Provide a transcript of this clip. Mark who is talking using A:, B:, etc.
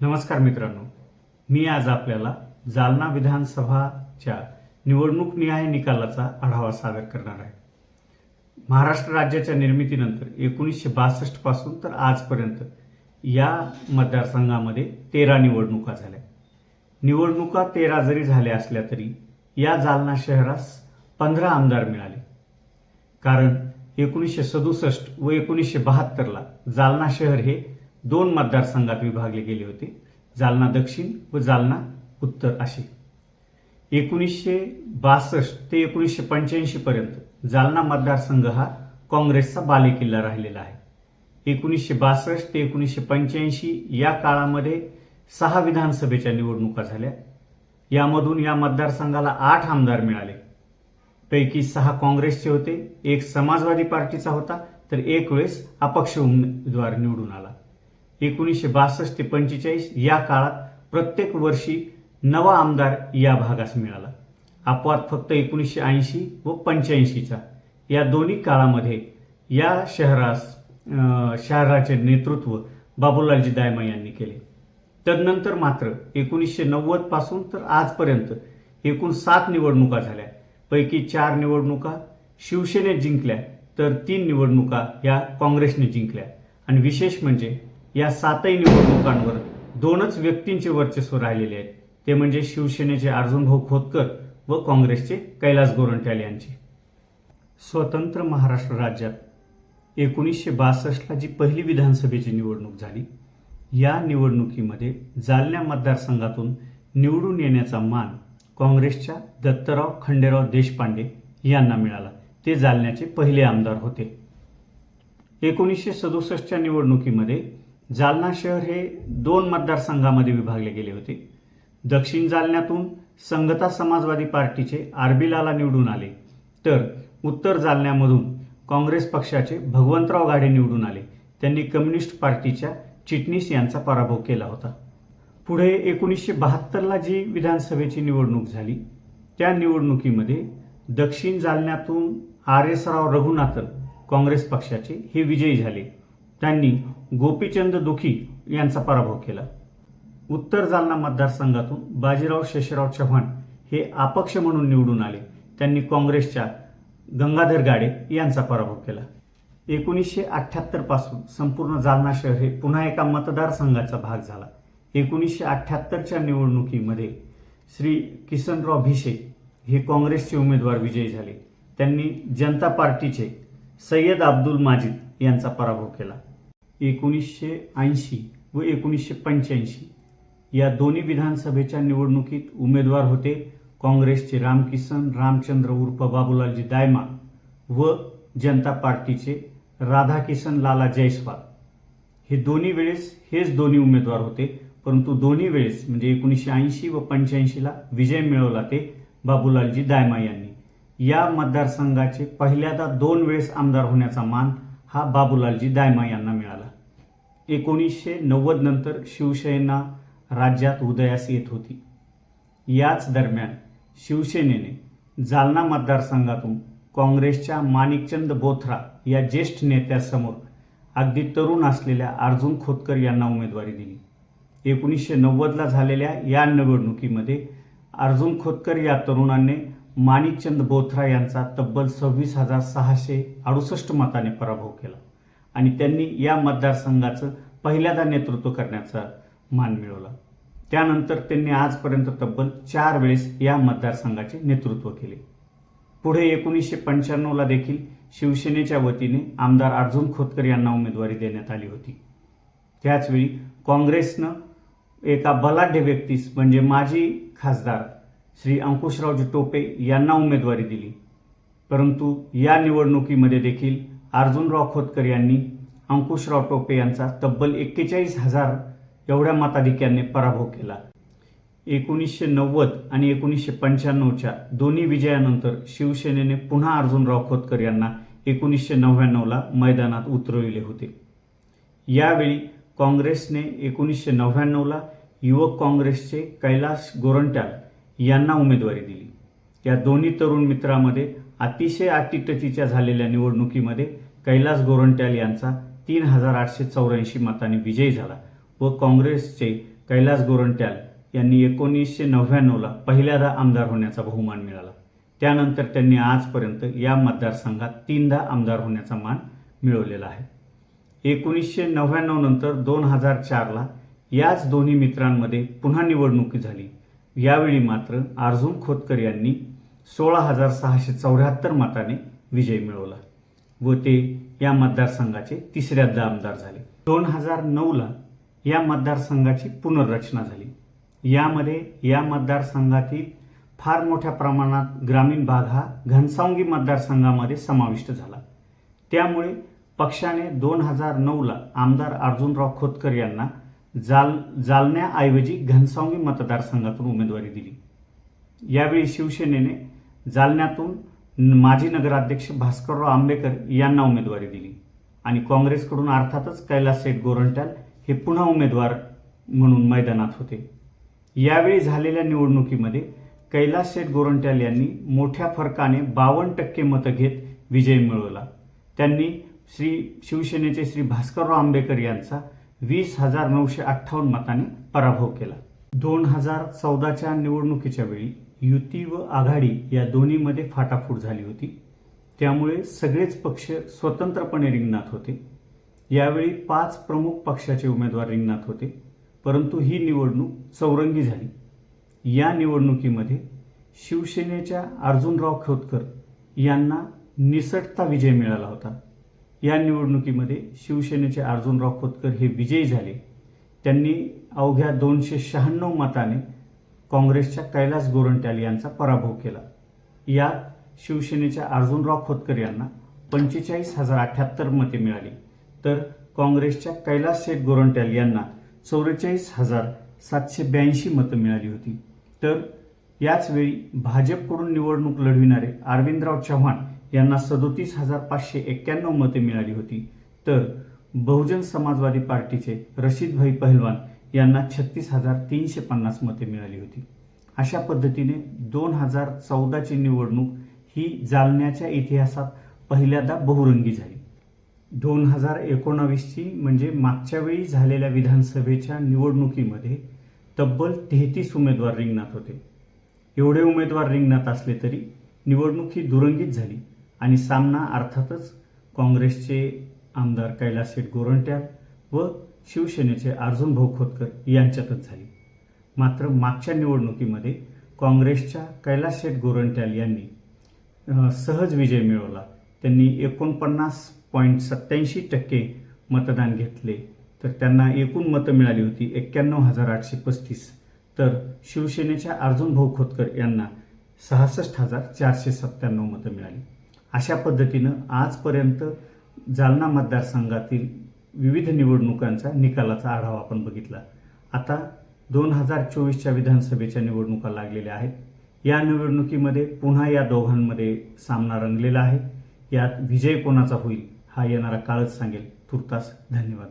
A: नमस्कार मित्रांनो. मी आज आपल्याला जालना विधानसभाच्या निवडणूक निहाय निकालाचा आढावा सादर करणार आहे. महाराष्ट्र राज्याच्या निर्मितीनंतर एकोणीसशे बासष्टपासून तर आजपर्यंत या मतदारसंघामध्ये तेरा निवडणुका झाल्या. निवडणुका तेरा जरी झाल्या असल्या तरी या जालना शहरास पंधरा आमदार मिळाले. कारण एकोणीसशे सदुसष्ट व एकोणीसशे बहात्तरला जालना शहर हे दोन मतदारसंघात विभागले गेले होते जालना दक्षिण व जालना उत्तर असे. एकोणीसशे बासष्ट ते एकोणीसशे पंच्याऐंशीपर्यंत जालना मतदारसंघ हा काँग्रेसचा बालेकिल्ला राहिलेला आहे. एकोणीसशे बासष्ट ते एकोणीसशे पंच्याऐंशी या काळामध्ये सहा विधानसभेच्या निवडणुका झाल्या. यामधून या मतदारसंघाला आठ आमदार मिळाले. पैकी सहा काँग्रेसचे होते एक समाजवादी पार्टीचा होता तर एक वेळेस अपक्ष उमेदवार निवडून आला. एकोणीसशे बासष्ट ते पंचेचाळीस या काळात प्रत्येक वर्षी नवा आमदार या भागास मिळाला. अपवाद फक्त एकोणीसशे ऐंशी व पंच्याऐंशीचा. या दोन्ही काळामध्ये या शहरास शहराचे नेतृत्व बाबूलालजी दायमा यांनी केले. तदनंतर मात्र एकोणीसशे नव्वदपासून तर आजपर्यंत एकूण सात निवडणुका झाल्या. पैकी चार निवडणुका शिवसेनेत जिंकल्या तर तीन निवडणुका या काँग्रेसने जिंकल्या. आणि विशेष म्हणजे या सातही निवडणुकांवर दोनच व्यक्तींचे वर्चस्व राहिलेले आहेत. ते म्हणजे शिवसेनेचे अर्जुनभाऊ खोतकर व काँग्रेसचे कैलास गोरंट्याल यांचे. स्वतंत्र महाराष्ट्र राज्यात एकोणीसशे बासष्टला जी पहिली विधानसभेची निवडणूक झाली या निवडणुकीमध्ये जालन्या मतदारसंघातून निवडून येण्याचा मान काँग्रेसच्या दत्तराव खंडेराव देशपांडे यांना मिळाला. ते जालन्याचे पहिले आमदार होते. एकोणीसशे सदुसष्टच्या निवडणुकीमध्ये जालना शहर हे दोन मतदारसंघामध्ये विभागले गेले होते. दक्षिण जालन्यातून संगता समाजवादी पार्टीचे आरबीलाला निवडून आले तर उत्तर जालन्यामधून काँग्रेस पक्षाचे भगवंतराव गाडे निवडून आले. त्यांनी कम्युनिस्ट पार्टीच्या चिटणीस यांचा पराभव केला होता. पुढे एकोणीसशे बहात्तरला जी विधानसभेची निवडणूक झाली त्या निवडणुकीमध्ये दक्षिण जालन्यातून आर एस राव रघुनाथन काँग्रेस पक्षाचे हे विजयी झाले. त्यांनी गोपीचंद दुखी यांचा पराभव केला. उत्तर जालना मतदारसंघातून बाजीराव शेषराव चव्हाण हे अपक्ष म्हणून निवडून आले. त्यांनी काँग्रेसच्या गंगाधर गाडे यांचा पराभव केला. एकोणीसशे अठ्ठ्याहत्तरपासून संपूर्ण जालना शहर हे पुन्हा एका मतदारसंघाचा भाग झाला. एकोणीसशे अठ्ठ्याहत्तरच्या निवडणुकीमध्ये श्री किसनराव भिशे हे काँग्रेसचे उमेदवार विजयी झाले. त्यांनी जनता पार्टीचे सय्यद अब्दुल माजिद यांचा पराभव केला. एकोणीसशे ऐंशी व एकोणीसशे पंच्याऐंशी या दोन्ही विधानसभेच्या निवडणुकीत उमेदवार होते काँग्रेसचे रामकिसन रामचंद्र उर्फ बाबूलालजी दायमा व जनता पार्टीचे राधाकिसन लाला जयस्वाल. हे दोन्ही वेळेस हेच दोन्ही उमेदवार होते परंतु दोन्ही वेळेस म्हणजे एकोणीसशे ऐंशी व पंच्याऐंशीला विजय मिळवला ते बाबूलालजी दायमा यांनी. या मतदारसंघाचे पहिल्यांदा दोन वेळेस आमदार होण्याचा मान हा बाबूलालजी दायमा यांना मिळाला. एकोणीसशे नव्वद नंतर शिवसेना राज्यात उदयास येत होती. याच दरम्यान शिवसेनेने जालना मतदारसंघातून काँग्रेसच्या माणिकचंद बोथरा या ज्येष्ठ नेत्यासमोर अगदी तरुण असलेल्या अर्जुन खोतकर यांना उमेदवारी दिली. एकोणीसशे नव्वदला झालेल्या या निवडणुकीमध्ये अर्जुन खोतकर या तरुणाने माणिकचंद बोथरा यांचा तब्बल सव्वीस हजार सहाशे अडुसष्ट मताने पराभव केला आणि त्यांनी या मतदारसंघाचं पहिल्यांदा नेतृत्व करण्याचा मान मिळवला. त्यानंतर त्यांनी आजपर्यंत तब्बल चार वेळेस या मतदारसंघाचे नेतृत्व केले. पुढे एकोणीसशे पंच्याण्णवला देखील शिवसेनेच्या वतीने आमदार अर्जुन खोतकर यांना उमेदवारी देण्यात आली होती. त्याचवेळी काँग्रेसनं एका बलाढ्य व्यक्तीस म्हणजे माजी खासदार श्री अंकुशरावजी टोपे यांना उमेदवारी दिली. परंतु या निवडणुकीमध्ये देखील अर्जुनराव खोतकर यांनी अंकुशराव टोपे यांचा तब्बल एक्केचाळीस हजार एवढ्या मताधिक्याने पराभव केला. एकोणीसशे नव्वद आणि एकोणीसशे पंच्याण्णवच्या दोन्ही विजयानंतर शिवसेनेने पुन्हा अर्जुनराव खोतकर यांना एकोणीसशे नव्याण्णवला मैदानात उतरविले होते. यावेळी काँग्रेसने एकोणीसशे नव्याण्णवला युवक काँग्रेसचे कैलास गोरंट्याल यांना उमेदवारी दिली. या दोन्ही तरुण मित्रामध्ये अतिशय अतिटचीच्या झालेल्या निवडणुकीमध्ये कैलास गोरंट्याल यांचा तीन हजार आठशे चौऱ्याऐंशी मतांनी विजय झाला व काँग्रेसचे कैलास गोरंट्याल यांनी एकोणीसशे नव्याण्णवला पहिल्यांदा आमदार होण्याचा बहुमान मिळाला. त्यानंतर त्यांनी आजपर्यंत या मतदारसंघात तीनदा आमदार होण्याचा मान मिळवलेला आहे. एकोणीसशे नव्याण्णव नंतर दोन हजार चारला याच दोन्ही मित्रांमध्ये पुन्हा निवडणुकी झाली. यावेळी मात्र अर्जुन खोतकर यांनी सोळा हजार सहाशे चौऱ्याहत्तर मताने विजय मिळवला व ते या मतदारसंघाचे तिसऱ्यांदा आमदार झाले. दोन हजार नऊला या मतदारसंघाची पुनर्रचना झाली. यामध्ये या मतदारसंघातील फार मोठ्या प्रमाणात ग्रामीण भाग हा घनसावंगी मतदारसंघामध्ये समाविष्ट झाला. त्यामुळे पक्षाने दोन हजार नऊला आमदार अर्जुनराव खोतकर यांना जाल जालन्याऐवजी घनसावंगी मतदारसंघातून उमेदवारी दिली. यावेळी शिवसेनेने जालन्यातून माजी नगराध्यक्ष भास्करराव आंबेकर यांना उमेदवारी दिली आणि काँग्रेसकडून अर्थातच कैलास सेठ गोरंट्याल हे पुन्हा उमेदवार म्हणून मैदानात होते. यावेळी झालेल्या निवडणुकीमध्ये कैलास शेठ गोरंट्याल यांनी मोठ्या फरकाने बावन्न टक्के मतं घेत विजय मिळवला. त्यांनी श्री शिवसेनेचे श्री भास्करराव आंबेकर यांचा वीस हजार नऊशे अठ्ठावन्न मताने पराभव केला. दोन हजार चौदाच्या निवडणुकीच्या वेळी युती व आघाडी या दोन्हीमध्ये फाटाफूट झाली होती. त्यामुळे सगळेच पक्ष स्वतंत्रपणे रिंगणात होते. यावेळी पाच प्रमुख पक्षाचे उमेदवार रिंगणात होते परंतु ही निवडणूक चौरंगी झाली. या निवडणुकीमध्ये शिवसेनेच्या अर्जुनराव खोतकर यांना निसटता विजय मिळाला होता. या निवडणुकीमध्ये शिवसेनेचे अर्जुनराव खोतकर हे विजयी झाले. त्यांनी अवघ्या दोनशे शहाण्णव मताने काँग्रेसच्या कैलास गोरंट्याल यांचा पराभव केला. यात शिवसेनेच्या अर्जुनराव खोतकर यांना पंचेचाळीस हजार अठ्याहत्तर मते मिळाली. तर काँग्रेसच्या कैलास शेठ गोरंट्याल यांना चौवेचाळीस हजार सातशे ब्याऐंशी मतं मिळाली होती. तर याचवेळी भाजपकडून निवडणूक लढविणारे अरविंदराव चव्हाण यांना सदोतीस हजार पाचशे एक्क्याण्णव मते मिळाली होती. तर बहुजन समाजवादी पार्टीचे रशीदभाई पहलवान यांना छत्तीस हजार तीनशे पन्नास मते मिळाली होती. अशा पद्धतीने दोन हजार चौदाची निवडणूक ही जालन्याच्या इतिहासात पहिल्यांदा बहुरंगी झाली. दोन हजार एकोणावीसची म्हणजे मागच्या वेळी झालेल्या विधानसभेच्या निवडणुकीमध्ये तब्बल तेहतीस उमेदवार रिंगणात होते. एवढे उमेदवार रिंगणात असले तरी निवडणूक ही दुरंगीत झाली. आणि सामना अर्थातच काँग्रेसचे आमदार कैलास शेठ गोरंट्याल व शिवसेनेचे अर्जुन भाऊ खोतकर यांच्यातच झाली. मात्र मागच्या निवडणुकीमध्ये काँग्रेसच्या कैलास शेठ गोरंट्याल यांनी सहज विजय मिळवला. त्यांनी एकोणपन्नास पॉईंट सत्याऐंशी टक्के मतदान घेतले. तर त्यांना एकूण मतं मिळाली होती एक्क्याण्णव हजार आठशे पस्तीस. तर शिवसेनेच्या अर्जुन भाऊ खोतकर यांना सहासष्ट हजार चारशे सत्त्याण्णव मतं मिळाली. अशा पद्धतीनं आजपर्यंत जालना मतदारसंघातील विविध निवडणुकांचा निकालाचा आढावा आपण बघितला. आता दोन हजार चोवीसच्या विधानसभेच्या निवडणुका लागलेल्या आहेत. या निवडणुकीमध्ये पुन्हा या दोघांमध्ये सामना रंगलेला आहे. यात विजय कोणाचा होईल हा येणारा काळच सांगेल. तुर्तास धन्यवाद.